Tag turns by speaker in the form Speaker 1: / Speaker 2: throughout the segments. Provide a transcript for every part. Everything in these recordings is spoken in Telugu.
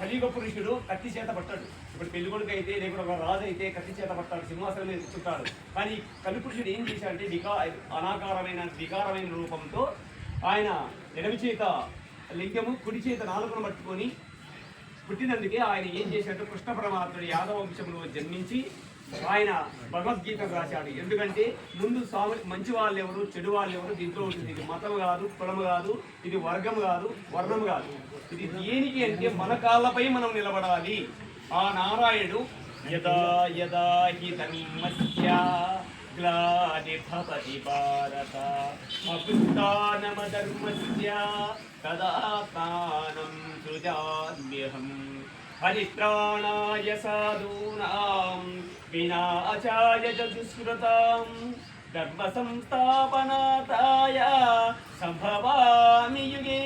Speaker 1: కలియుగ పురుషుడు కత్తి చేత పట్టాడు. ఇప్పుడు పెళ్ళికొడుకు అయితే లేకపోతే ఒక రాజు అయితే కత్తి చేత పట్టాడు సింహాసనం మీద కూర్చుంటాడు. కానీ కలి పురుషుడు ఏం చేశాడంటే వికా అనాకారమైన వికారమైన రూపంతో ఆయన ఎడమి చేత లింగము కుడి చేత నాలుగును పట్టుకొని పుట్టినందుకే ఆయన ఏం చేశాడు కృష్ణ పరమాత్ముడు యాదవ వంశంలో జన్మించి ఆయన భగవద్గీత రాశాడు ఎందుకంటే ముందు స్వామి మంచి వాళ్ళు ఎవరు చెడు వాళ్ళు ఎవరు దీంట్లో ఉంటుంది ఇది మతం కాదు కులం కాదు ఇది వర్గం కాదు వర్ణం కాదు. ఇది దేనికి అంటే మన కాళ్ళపై మనం నిలబడాలి. ఆ నారాయణుడు యదా యదా హి ధర్మస్య గ్లానిభవతి భారత. అభుస్థానమధర్మస్య తదాత్మానం సృజామ్యహం. హరిత్రాణాయ సాధూనాం వినాశాయ చ దుష్కృతాం ధర్మ సంస్థాపనార్థాయ సంభవామి యుగే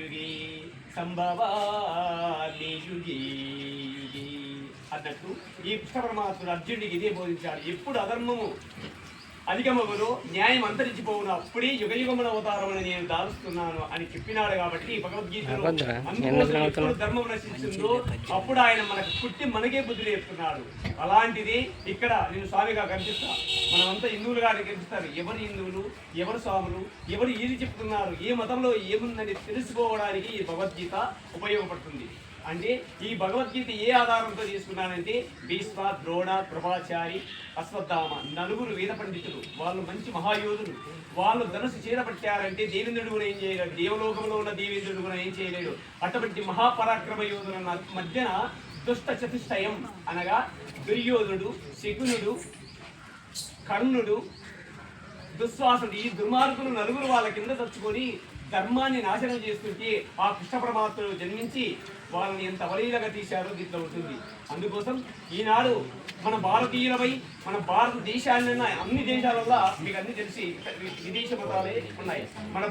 Speaker 1: యుగే సంభవామి యుగే యుగే అన్నట్టు ఈ కృష్ణ పరమాత్ముడు అర్జునుడికి ఇదే బోధించాడు. ఎప్పుడు అధర్మము? అధికమగును న్యాయం అంతరించిపోవును అప్పుడే యుగ యుగమున అవతారమని నేను దారుస్తున్నాను అని చెప్పినాడు కాబట్టి ఈ భగవద్గీతలో? అందుకోసం? ధర్మం నశించిందో అప్పుడు ఆయన మనకు పుట్టి మనకే బుద్ధి నేర్పుతున్నాడు అలాంటిది ఇక్కడ నేను స్వామిగా కనిపిస్తా మనమంతా హిందువులుగా కనిపిస్తారు ఎవరు హిందువులు ఎవరు స్వాములు ఎవరు ఏది చెప్తున్నారు ఏ మతంలో ఏముందని తెలుసుకోవడానికి ఈ భగవద్గీత ఉపయోగపడుతుంది అంటే ఈ భగవద్గీత ఏ ఆధారంతో తీసుకున్నానంటే భీష్మ ద్రోణ ప్రభాచారి అశ్వత్థామ నలుగురు వేద పండితులు. వాళ్ళు మంచి మహాయోధులు. వాళ్ళు ధనుసు చేరబట్టారంటే దేవేంద్రుడు కూడా ఏం చేయలేడు. దేవలోకంలో ఉన్న దేవేంద్రుడు కూడా ఏం చేయలేడు. అటువంటి మహాపరాక్రమ యోధుల అన్న మధ్యన దుష్ట చతుష్టయం అనగా దుర్యోధుడు శకునుడు కర్ణుడు దుశ్వాసులు ఈ దుర్మార్గులు నలుగురు వాళ్ళ కింద తచ్చుకొని ధర్మాన్ని నాశనం చేస్తుంటే ఆ కృష్ణ పరమాత్ముడు జన్మించి వాళ్ళని ఎంత అవలీలగా తీశారో దీంట్లో ఉంటుంది. అందుకోసం ఈనాడు మన భారతీయులపై మన భారతదేశాన్ని అన్ని దేశాలలో మీకు అన్ని తెలిసి విదేశ మతాలే ఉన్నాయి. మన